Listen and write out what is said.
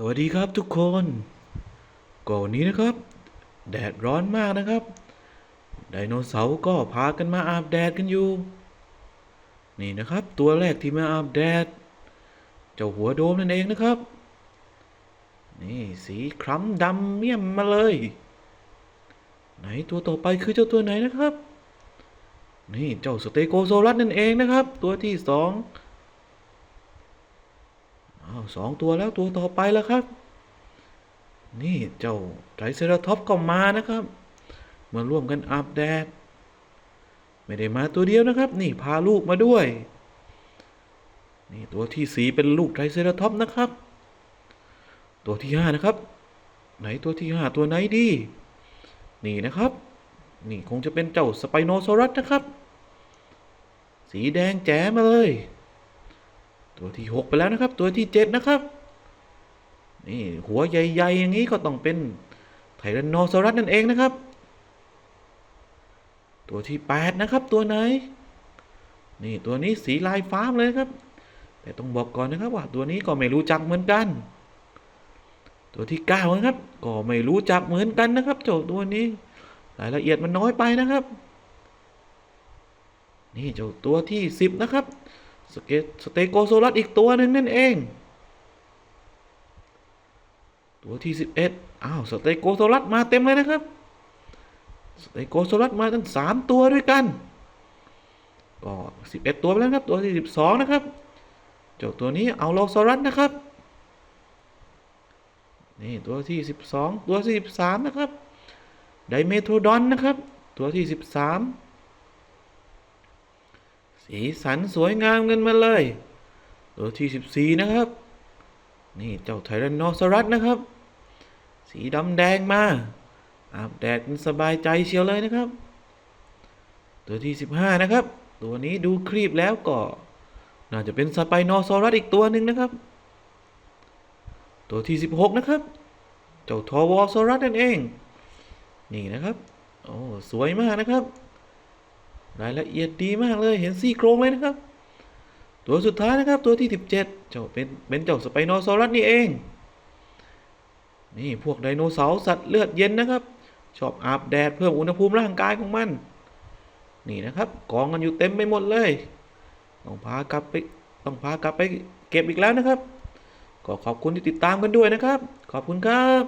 สวัสดีครับทุกคนก่อนนี้นะครับ แดดร้อนมากนะครับ ไดโนเสาร์ก็พากันมาอาบแดดกันอยู่ นี่นะครับ ตัวแรกที่มาอาบแดด เจ้าหัวโดมนั่นเองนะครับ นี่สีคล้ำดำเมี่ยมมาเลย ไหนตัวต่อไปคือเจ้าตัวไหนนะครับ นี่เจ้าสเตโกโซลัสนั่นเองนะครับ ตัวที่สอง อ้าวสองตัวแล้วตัวต่อไปแล้วครับ นี่เจ้าไตรเซราท็อปก็มานะครับ มาร่วมกันอาบแดด ไม่ได้มาตัวเดียวนะครับ นี่พาลูกมาด้วย นี่ตัวที่สีเป็นลูกไตรเซราท็อปนะครับ ตัวที่ห้านะครับ ไหนตัวที่ห้าตัวไหนดี นี่นะครับ นี่คงจะเป็นเจ้าสไปโนซอรัสนะครับ สีแดงแจ๋มาเลย ตัวที่หกไปแล้วนะครับ ตัวที่เจ็ดนะครับ นี่หัวใหญ่ๆ อย่างนี้ก็ต้องเป็นไทแรนโนซอรัสนั่นเองนะครับ ตัวที่แปดนะครับ ตัวไหน นี่ตัวนี้สีลายฟ้าเลยครับ แต่ต้องบอกก่อนนะครับว่าตัวนี้ก็ไม่รู้จักเหมือนกัน ตัวที่เก้านะครับ ก็ไม่รู้จักเหมือนกันนะครับเจ้าตัวนี้ รายละเอียดมันน้อยไปนะครับ นี่เจ้าตัวที่สิบนะครับ สเกตสเตโกโซลัสอีกตัวหนึ่งนั่นเอง ตัวที่สิบเอ็ดอ้าวสเตโกโซลัสมาเต็มเลยนะครับ สเตโกโซลัสมาตั้งสามตัวด้วยกัน ก็สิบเอ็ดตัวไปแล้วครับ ตัวที่สิบสองนะครับ เจ้าตัวนี้เอาโลโซรัสนะครับ นี่ตัวที่สิบสองตัวที่สิบสามนะครับ ไดเมโทรดอนนะครับ ตัวที่สิบ สีสันสวยงามกันมาเลยตัวที่สิบสี่นะครับ นี่เจ้าไทแรนโนซอรัสนะครับ สีดำแดงมาอาบแดดกันสบายใจเชียวเลยนะครับ ตัวที่สิบห้านะครับ ตัวนี้ดูครีบแล้วก็น่าจะเป็นสไปโนซอรัสอีกตัวหนึ่งนะครับ ตัวที่สิบหกนะครับ เจ้าทอวอซอรัสนั่นเอง นี่นะครับ โอ้ สวยมากนะครับ รายละเอียดดีมากเลยเห็นซี่โครงเลยนะครับ ตัวสุดท้ายนะครับตัวที่ 17 เจ้าเป็นเป็นเจ้าสไปโนซอรัสนี่เอง นี่พวกไดโนเสาร์สัตว์เลือดเย็นนะครับ ชอบอาบแดดเพิ่มอุณหภูมิร่างกายของมัน นี่นะครับกองกันอยู่เต็มไปหมดเลย ต้องพากลับไปต้องพากลับไปเก็บอีกแล้วนะครับ ก็ขอบคุณที่ติดตามกันด้วยนะครับ ขอบคุณครับ